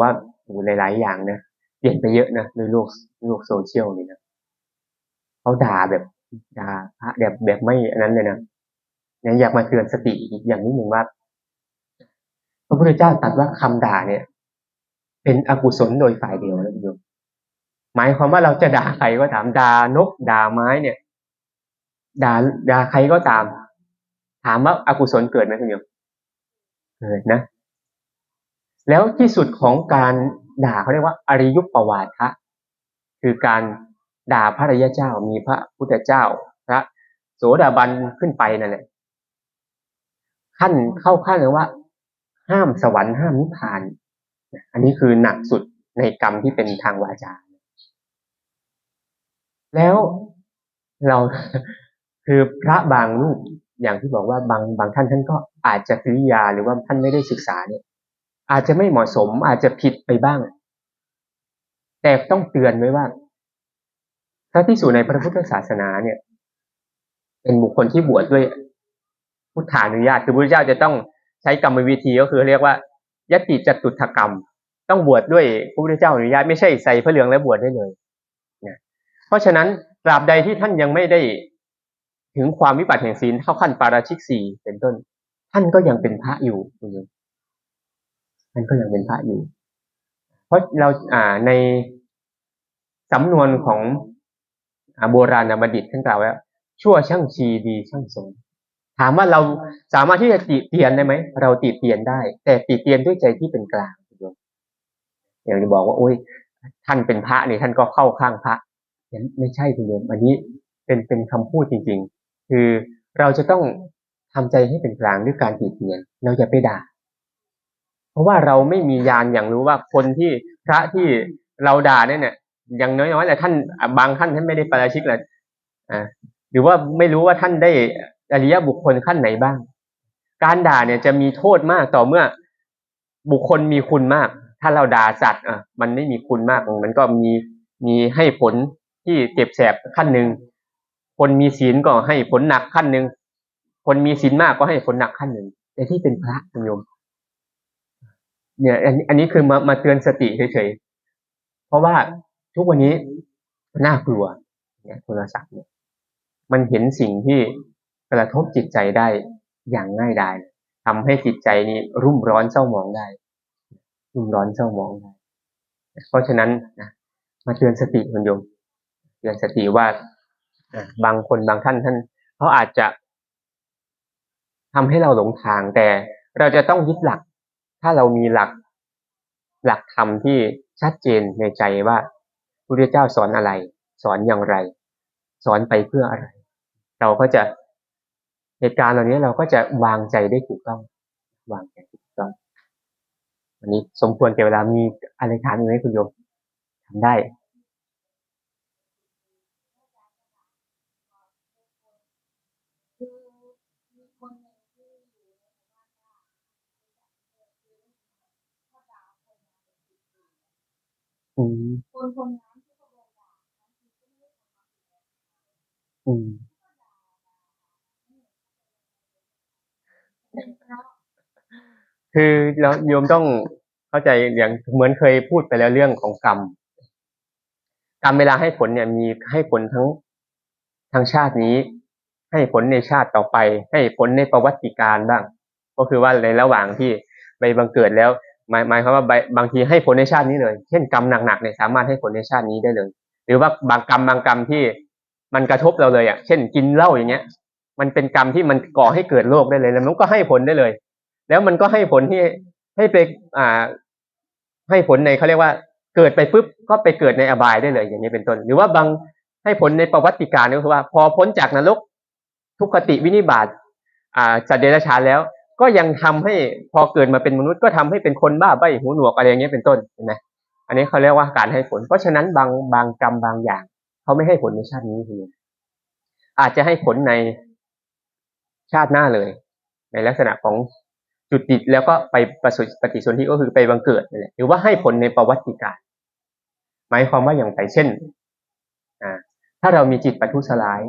ว่าโอ้หลาย ๆ อย่างนะเปลี่ยนไปเยอะนะในโลกโลกโซเชียลนี่นะเขาด่าแบบด่าพระแบบแบบไม่อันนั้นเลยนะเนี่ยอยากมาเตือนสติอีกอย่างนิดหนึ่งว่าพระพุทธเจ้าตรัสว่าคำด่าเนี่ย เป็นอกุศลโดยฝ่ายเดียวนะโยมหมายความว่าเราจะด่าใครก็ตามด่านกด่าไม้เนี่ยด่าด่าใครก็ตาม ถามว่าอากุศลเกิดไหมคุณโยมเกิดนะ แล้วที่สุดของการด่าเขาเรียกว่าอริยุปปวาทะคือการด่าพระรยาเจ้ามีพระพุทธเจ้าพระโสดาบันขึ้นไปนั่นแหละขั้นเข้าขั้นเลยว่า ห้ามสวรรค์ห้ามนิพพาน อันนี้คือหนักสุดในกรรมที่เป็นทางวาจา แล้วเราคือพระบางรูปอย่างที่บอกว่าบางบางท่านท่านก็อาจจะกิริยาหรือว่าท่านไม่ได้ศึกษาเนี่ย อาจจะไม่เหมาะสม อาจจะผิดไปบ้าง แต่ต้องเตือนไว้ว่าพระที่สู่ในพระพุทธศาสนาเนี่ย เป็นบุคคลที่บวชดด้วยพุทธานุญาตคือพระเจ้าจะต้องใช้กรรมวิธีก็คือเรียกว่ายติจตุถกรรม ต้องบวชดด้วยพระพุทธเจ้าอนุญาตไม่ใช่ใส่พระเหลืองแล้วบวชได้เลยนะเพราะฉะนั้นตราบใดที่ท่านยังไม่ได้ถึงความวิบัติแห่งศีลเข้าขั้นปาราชิกสี่เป็นต้น ท่านก็ยังเป็นพระอยู่คุณ ท่านก็ยังเป็นพระอยู่ เพราะเราอ่าในสำนวนของโบราณบัณฑิตท่านกล่าวว่าชั่วช่างชีดีช่างสงถามว่าเราสามารถที่จะติเตียนได้ไหมเราติเตียนได้ แต่ติเตียนด้วยใจที่เป็นกลางอย่างที่บอกว่าโอ้ยท่านเป็นพระนี่ท่านก็เข้าข้างพระไม่ใช่คุณโยมอันนี้เป็นเป็นคำพูดจริง ๆ คือเราจะต้องทำใจให้เป็นกลางด้วยการติเตียน เราอย่าไปด่า เพราะว่าเราไม่มียานอย่างรู้ว่าคนที่พระที่เราด่าเนี่ยเนี่ยอย่างน้อยๆแต่ท่านบางท่านท่านไม่ได้ปราชิกเลยอ่าหรือว่าไม่รู้ว่าท่านได้อริยบุคคลขั้นไหนบ้าง การด่าเนี่ยจะมีโทษมากต่อเมื่อบุคคลมีคุณมาก ถ้าเราด่าสัตว์อะมันไม่มีคุณมากมันก็มีมีให้ผลที่เจ็บแสบขั้นหนึ่งคนมีศีลก็ให้ผลหนักขั้นหนึ่งคนมีศีลมากก็ให้ผลหนักขั้นหนึ่งแต่ที่เป็นพระโยม เนี่ยอันนี้คือมามาเตือนสติเฉยๆ เพราะว่าทุกวันนี้น่ากลัวเนี่ยโทรศัพท์เนี่ย มันเห็นสิ่งที่กระทบจิตใจได้อย่างง่ายดายทำให้จิตใจนี้รุ่มร้อนเศร้าหมองได้ รุ่มร้อนเศร้าหมองได้เพราะฉะนั้นนะมาเตือนสติคุณโยมเตือนสติว่าบางคนบางท่านท่านเขาอาจจะทำให้เราหลงทางแต่เราจะต้องยึดหลัก ถ้าเรามีหลักหลักธรรมที่ชัดเจนในใจว่าพระพุทธเจ้าสอนอะไร สอนอย่างไร สอนไปเพื่ออะไร เราก็จะเหตุการณ์เหล่านี้เราก็จะวางใจได้ถูกต้อง วางใจถูกต้องวันนี้สมควรแก่เวลามีอะไรถามอีกไหมคุณโยมทำได้ อืมคนคนนั้อืมคือเราโยมต้องเข้าใจอย่างเหมือนเคยพูดไปแล้วเรื่องของกรรมกรรมเวลาให้ผลเนี่ยมีให้ผลทั้งทางชาตินี้ ให้ผลในชาติต่อไป ให้ผลในประวัติการบ้าง ก็คือว่าในระหว่างที่ไปบังเกิดแล้ว หมายหมายความว่าบางทีให้ผลในชาตินี้เลย เช่นกรรมหนักๆเนี่ยสามารถให้ผลในชาตินี้ได้เลย หรือว่าบางกรรมบางกรรมที่มันกระทบเราเลยอะ เช่นกินเหล้าอย่างเงี้ย มันเป็นกรรมที่มันก่อให้เกิดโรคได้เลยแล้วมันก็ให้ผลได้เลย แล้วมันก็ให้ผลที่ให้ไปอ่า ให้ผลในเขาเรียกว่า เกิดไปปุ๊บก็ไปเกิดในอบายได้เลย อย่างนี้เป็นต้น หรือว่าบางให้ผลในประวัติการก็คือว่า พอพ้นจากนรกทุกขติวินิบาตอ่าจัดเดรัจฉานแล้ว ก็ยังทำให้พอเกิดมาเป็นมนุษย์ก็ทำให้เป็นคนบ้าใบหูหนวกอะไรอย่างเงี้ยเป็นต้นเห็นไหมอันนี้เขาเรียกว่าการให้ผล เพราะฉะนั้นบางบางกรรมบางอย่างเขาไม่ให้ผลในชาตินี้คืออาจจะให้ผลในชาติหน้าเลย ในลักษณะของจุดติดแล้วก็ไปประสุปฏิสนธิก็คือไปบังเกิดนี่แหละหรือว่าให้ผลในประวัติการ หมายความว่าอย่างไรเช่นอ่าถ้าเรามีจิตปัทุสลาย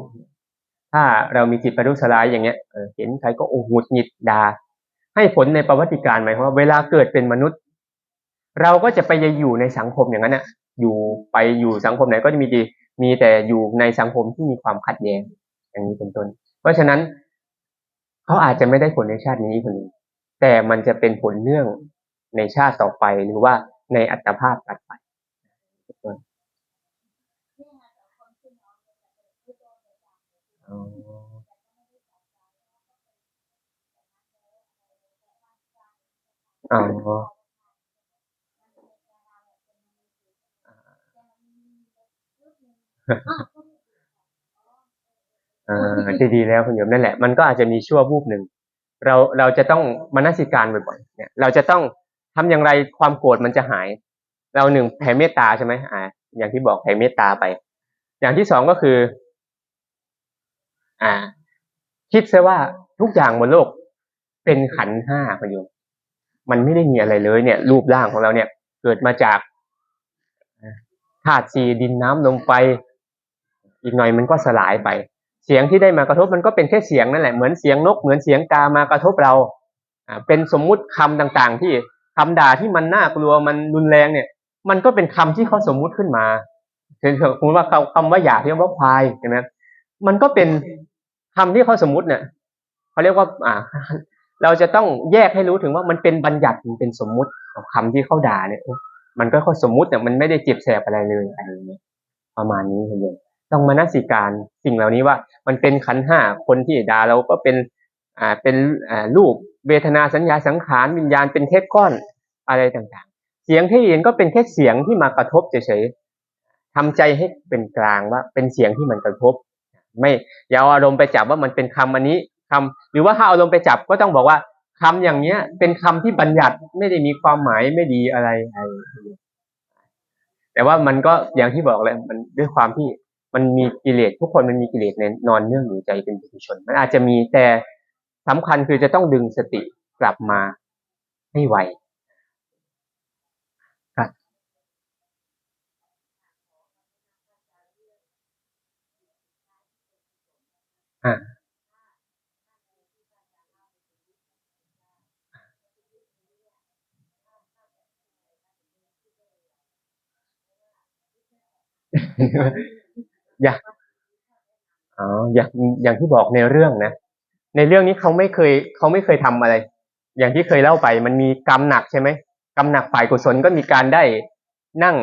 ถ้าเรามีจิตประทุษร้ายอย่างเงี้ยเห็นใครก็โอ้หงุดหงิดดาให้ผลในประวัติการหมายความว่า เวลาเกิดเป็นมนุษย์ เราก็จะไปอยู่ในสังคมอย่างนั้นน่ะอยู่ไปอยู่สังคมไหนก็จะมีดีมีแต่อยู่ในสังคมที่มีความขัดแย้งอย่างนี้เป็นต้น เพราะฉะนั้นเขาอาจจะไม่ได้ผลในชาตินี้คนนี้ แต่มันจะเป็นผลเนื่องในชาติต่อไปหรือว่าในอัตภาพตัดไปเป็นต้น อ๋ออ๋อ เออดีดีแล้วคุณโยมนั่นแหละ มันก็อาจจะมีชั่ววูบหนึ่ง เราเราจะต้องมานัสิการบ่อยๆเนี่ย เราจะต้องทำอย่างไรความโกรธมันจะหาย เราหนึ่งแผ่เมตตาใช่ไหมอ่า อย่างที่บอกแผ่เมตตาไป อย่างที่สองก็คือ อ่า คิดซะว่าทุกอย่างบนโลกเป็นขันห้าคุณโยมมันไม่ได้มีอะไรเลย เนี่ย รูปร่างของเราเนี่ย เกิดมาจากธาตุสี่ดินน้ำลมไฟอีกหน่อยมันก็สลายไป เสียงที่ได้มากระทบมันก็เป็นแค่เสียงนั่นแหละเหมือนเสียงนกเหมือนเสียงกามากระทบเราอ่าเป็นสมมุติคำต่างๆ ที่คำด่าที่มันน่ากลัวมันรุนแรงเนี่ย มันก็เป็นคำที่เขาสมมุติขึ้นมาเช่นสมมติว่าคำว่าหยาที่ว่าควายใช่ไหมมันก็เป็น คำที่เขาสมมุติเนี่ยเขาเรียกว่า อ่า เราจะต้องแยกให้รู้ถึงว่ามันเป็นบัญญัติมันเป็นสมมุติของคำที่เขาด่าเนี่ยมันก็ค่อยสมมุติเนี่ยมันไม่ได้เจ็บแสบอะไรเลยอะไรอย่างเงี้ยประมาณนี้คุณโยมต้องมานัสิการสิ่งเหล่านี้ว่า มันเป็นขันห้าคนที่ด่าเราก็เป็นอ่าเป็นอ่ารูปเวทนาสัญญาสังขารวิญญาณเป็นแค่ก้อนอะไรต่างๆ เสียงที่เห็นก็เป็นแค่เสียงที่มากระทบเฉยๆทำใจให้เป็นกลางว่าเป็นเสียงที่มันกระทบ ไม่อย่าเอาอารมณ์ไปจับว่ามันเป็นคำอันนี้คำหรือว่าถ้าอารมณ์ไปจับก็ต้องบอกว่าคำอย่างเนี้ย เป็นคำที่บัญญัติไม่ได้มีความหมายไม่ดีอะไร แต่ว่ามันก็อย่างที่บอกเลยมันด้วยความที่มันมีกิเลสทุกคนมันมีกิเลสในนอนเนื่องอยู่ใจเป็นปุถุชน มันอาจจะมีแต่สำคัญคือจะต้องดึงสติกลับมาให้ไวครับ อ่าอย่างอ๋ออย่างอย่างที่บอกในเรื่องนะ ในเรื่องนี้เขาไม่เคยเขาไม่เคยทำอะไร อย่างที่เคยเล่าไป มันมีกรรมหนักใช่ไหมกรรมหนักฝ่ายกุศลก็มีการได้นั่ง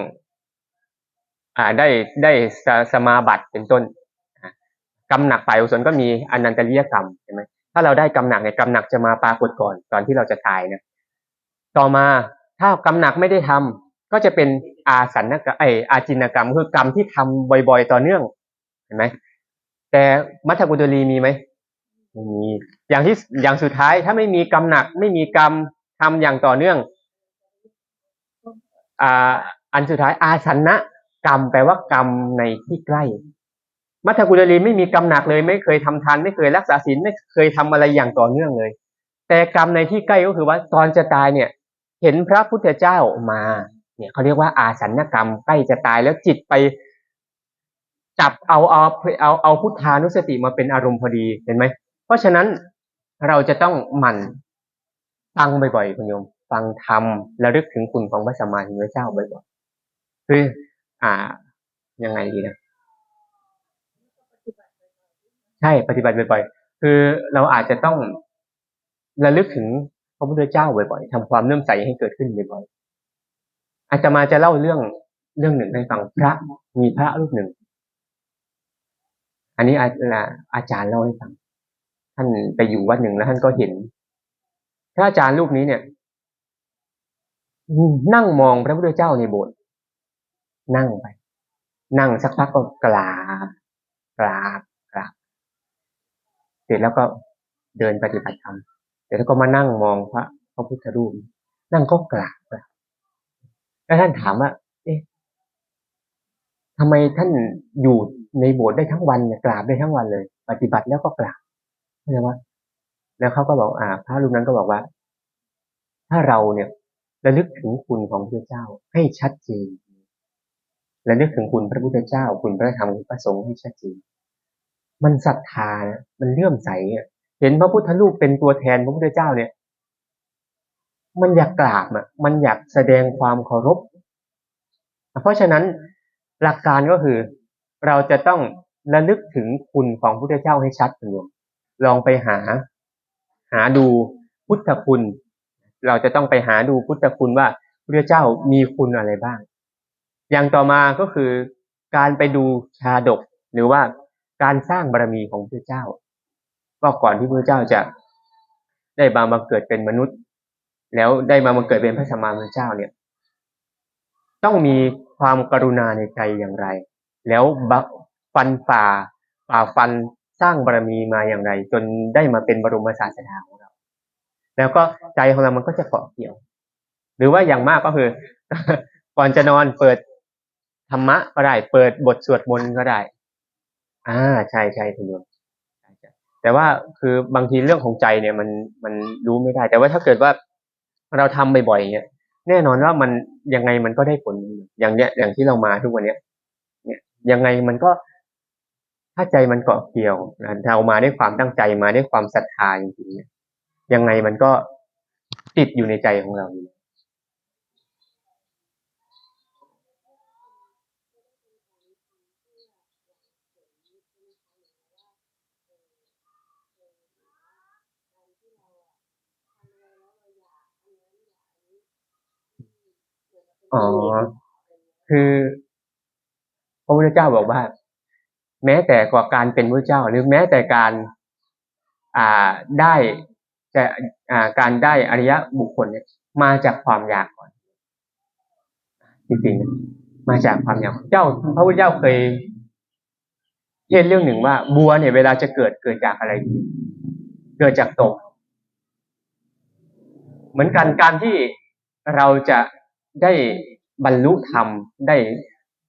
อ่าได้ได้สสมาบัติเป็นต้น กรรมหนักฝ่ายกุศลก็มีอนันตริยกรรมใช่ไหมถ้าเราได้กรรมหนักเนี่ยกรรมหนักจะมาปรากฏก่อนตอนที่เราจะตายนะต่อมาถ้ากรรมหนักไม่ได้ทำก็จะเป็นอาสันนกรรมไออาจินกรรมคือกรรมที่ทำบ่อย ๆ ต่อเนื่องเห็นไหมแต่มัทธกุฎลีมีไหมไม่มีอย่างที่อย่างสุดท้ายถ้าไม่มีกรรมหนักไม่มีกรรมทำอย่างต่อเนื่องอ่าอันสุดท้ายอาสันนะกรรมแปลว่ากรรมในที่ใกล้ มัทธกุฎลีไม่มีกรรมหนักเลย ไม่เคยทำทานไม่เคยรักษาศีลไม่เคยทำอะไรอย่างต่อเนื่องเลย แต่กรรมในที่ใกล้ก็คือว่าตอนจะตายเนี่ย เห็นพระพุทธเจ้ามาเนี่ยเขาเรียกว่าอาสันกรรมใกล้จะตายแล้วจิตไปจับเอาเอาเอาเอาพุทธานุสติมาเป็นอารมณ์พอดีเห็นไหมเพราะฉะนั้นเราจะต้องหมั่นฟังบ่อยๆคุณโยม ฟังธรรมแล้วรึกถึงคุณของพระสัมมาสัมพุทธเจ้าบ่อยๆคืออ่ายังไงดีนะ ใช่ปฏิบัติบ่อยๆ คือเราอาจจะต้องระลึกถึงพระพุทธเจ้าบ่อยๆทำความเลื่อมใสให้เกิดขึ้นบ่อยๆอาจจะมาจะเล่าเรื่องเรื่องหนึ่งให้ฟังพระมีพระรูปหนึ่ง อันนี้อาอาจารย์เล่าให้ฟัง ท่านไปอยู่วัดหนึ่งแล้วท่านก็เห็นพระอาจารย์รูปนี้เนี่ยนั่งมองพระพุทธเจ้าในโบสถ์นั่งไป นั่งสักพักก็กราบกราบกราบ เสร็จแล้วก็เดินปฏิบัติธรรมเสร็จแล้วก็มานั่งมองพระพระพุทธรูป นั่งก็กราบแล้วท่านถามว่า เอ๊ะทำไมท่านอยู่ในโบสถ์ได้ทั้งวันเนี่ยกราบได้ทั้งวันเลย ปฏิบัติแล้วก็กราบใช่ไหมแล้วเขาก็บอกอ่า พระรูปนั้นก็บอกว่า ถ้าเราเนี่ยระลึกถึงคุณของพระเจ้าให้ชัดเจนระลึกถึงคุณพระพุทธเจ้า คุณพระธรรมคุณพระสงฆ์ให้ชัดเจน มันศรัทธานะมันเลื่อมใสเห็นพระพุทธรูปเป็นตัวแทนพระพุทธเจ้าเนี่ย มันอยากกราบอะ มันอยากแสดงความเคารพ เพราะฉะนั้นหลักการก็คือ เราจะต้องระลึกถึงคุณของพระพุทธเจ้าให้ชัดคุณโยมลองไปหา หาดูพุทธคุณ เราจะต้องไปหาดูพุทธคุณว่าพระเจ้ามีคุณอะไรบ้าง อย่างต่อมาก็คือการไปดูชาดกหรือว่า การสร้างบารมีของพระเจ้า ก็ก่อนที่พระเจ้าจะได้มามาเกิดเป็นมนุษย์ แล้วได้มามาเกิดเป็นพระสัมมาสัมพุทธเจ้าเนี่ย ต้องมีความกรุณาในใจอย่างไร แล้วฟันฝ่าฝ่าฟันสร้างบารมีมาอย่างไร จนได้มาเป็นบรมศาสดาของเรา แล้วก็ใจของเรามันก็จะเกาะเกี่ยว หรือว่าอย่างมากก็คือ ก่อนจะนอนเปิดธรรมะก็ได้ เปิดบทสวดมนต์ก็ได้ อ่าใช่ใช่คุณโยมแต่ว่าคือบางทีเรื่องของใจเนี่ยมันมันรู้ไม่ได้ แต่ว่าถ้าเกิดว่าเราทำบ่อยๆเนี่ยแน่นอนว่ามันยังไงมันก็ได้ผลอย่างเนี้ย อย่างที่เรามาทุกวันเนี้ยเนี่ยยังไงมันก็ถ้าใจมันเกาะเกี่ยวเรามาด้วยความตั้งใจมาด้วยความศรัทธาจริงๆเนี่ยยังไงมันก็ติดอยู่ในใจของเราอยู่ อ๋อคือพระพุทธเจ้าบอกว่า แม้แต่กว่าการเป็นพระเจ้า หรือแม้แต่การอ่าได้จะอ่าการได้อริยะบุคคลเนี่ยมาจากความอยากก่อนจริงๆมาจากความอยากเจ้าพระพุทธเจ้าเคย เทศเรื่องหนึ่งว่าบัวเนี่ยเวลาจะเกิดเกิดจากอะไร เกิดจากตก เหมือนกันการที่เราจะได้บรรลุธรรมได้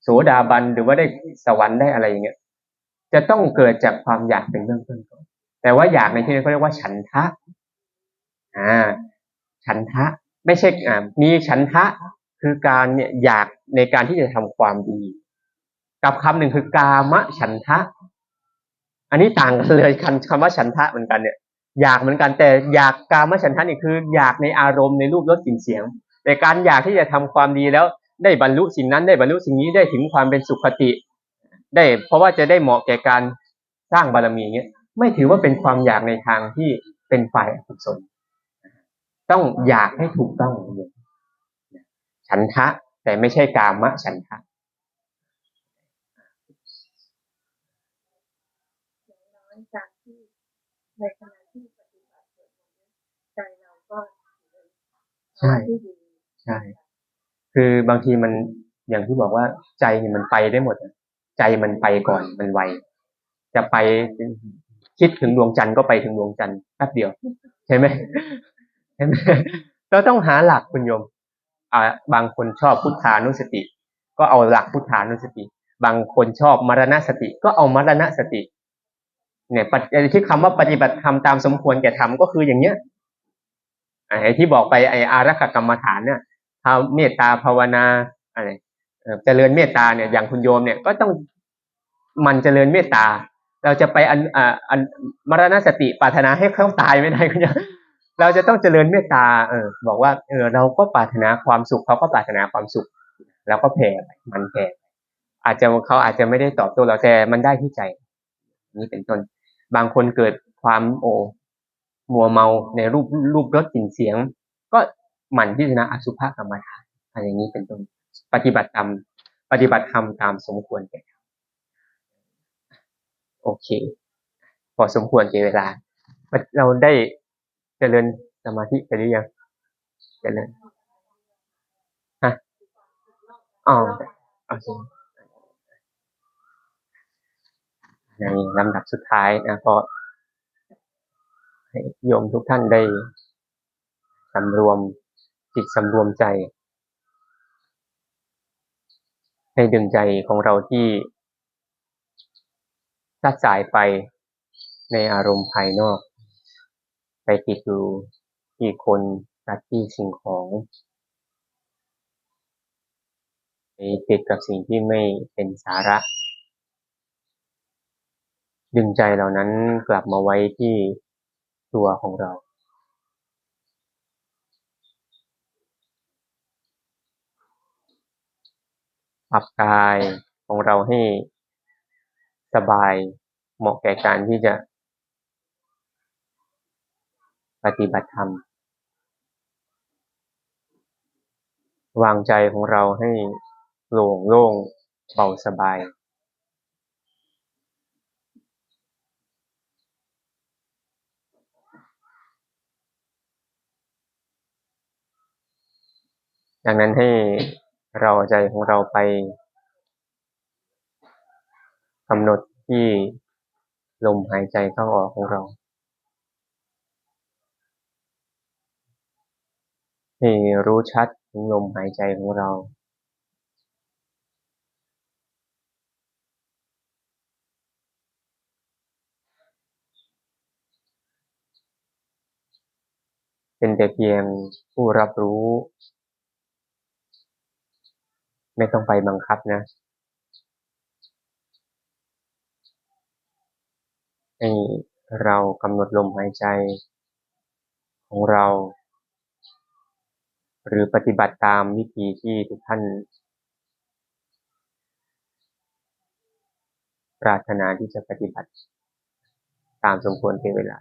โสดาบันหรือว่าได้สวรรค์ได้อะไรอย่างเงี้ยจะต้องเกิดจากความอยากเป็นเบื้องต้นก่อนแต่ว่าอยากในที่นี้เขาเรียกว่าฉันทะอ่าฉันทะ ไม่ใช่อ่ามีฉันทะคือการเนี่ยอยากในการที่จะทำความดี กับคำหนึ่งคือกามะฉันทะ อันนี้ต่างกันเลยคำคำว่าฉันทะเหมือนกันเนี่ย อยากเหมือนกันแต่อยากกามะฉันทะนี่คือ อยากในอารมณ์ในรูปรสกลิ่นเสียง แต่การอยากที่จะทำความดีแล้ว ได้บรรลุสิ่งนั้นได้บรรลุสิ่งนี้ได้ถึงความเป็นสุขติ ได้เพราะว่าจะได้เหมาะแก่การสร้างบารมีเนี้ยไม่ถือว่าเป็นความอยากในทางที่เป็นฝ่ายอกุศลต้องอยากให้ถูกต้อง ฉันทะแต่ไม่ใช่กามะฉันทะ ในขณะที่ปฏิบัติใจเราก็ใช่ใช่ คือบางทีมันอย่างที่บอกว่าใจเนี่ยมันไปได้หมด ใจมันไปก่อนมันไวจะไปคิดถึงดวงจันทร์ก็ไปถึงดวงจันทร์แป๊บเดียวใช่ไหมใช่ไหมเราต้องหาหลักคุณโยมอ่าบางคนชอบพุทธานุสติ ก็เอาหลักพุทธานุสติ บางคนชอบมรณสติ ก็เอามรณสติ เนี่ยที่คำว่าปฏิบัติธรรมตามสมควรแก่ธรรมก็คืออย่างเนี้ยไอ้ที่บอกไปไอ้อารักขกรรมฐานเนี่ยทำเมตตาภาวนาอะไรเจริญเมตตาเนี่ยอย่างคุณโยมเนี่ยก็ต้องมันเจริญเมตตา เราจะไปอันอ่าอันมรณสติปรารถนาให้เขาตายไม่ได้คุณโยมเราจะต้องเจริญเมตตาเออบอกว่าเออเราก็ปรารถนาความสุขเขาก็ปรารถนาความสุขเราก็แผ่มันแผ่อาจจะเขาอาจจะไม่ได้ตอบโต้เราแต่มันได้ที่ใจ นี่เป็นต้น บางคนเกิดความโอมัวเมาในรูปรูปรสกลิ่นเสียง ก็หมั่นพิจารณาอสุภกรรมฐานอะไรอย่างนี้เป็นต้นปฏิบัติธรรมปฏิบัติธรรมตามสมควรแก่โอเค พอสมควรแก่เวลา เราได้เจริญสมาธิไปหรือยังเจริญฮะอ๋อโอเค ในลำดับสุดท้ายนะก็ให้โยมทุกท่านได้สำรวมจิตสำรวมใจ ให้ดึงใจของเราที่ทัดสายไปในอารมณ์ภายนอก ไปติดอยู่ที่คนตัดที่สิ่งของไปติดกับสิ่งที่ไม่เป็นสาระ ดึงใจเหล่านั้นกลับมาไว้ที่ตัวของเรา ปรับกายของเราให้สบายเหมาะแก่การที่จะปฏิบัติธรรม วางใจของเราให้โล่งโล่งเบาสบาย ดังนั้นให้เราเอาใจของเราไปกำหนดที่ลมหายใจเข้าออกของเรา ให้รู้ชัดถึงลมหายใจของเรา เป็นแต่เพียงผู้รับรู้ ไม่ต้องไปบังคับนะให้เรากำหนดลมหายใจของเรา หรือปฏิบัติตามวิธีที่ทุกท่านปรารถนาที่จะปฏิบัติตามสมควรเป็นเวลา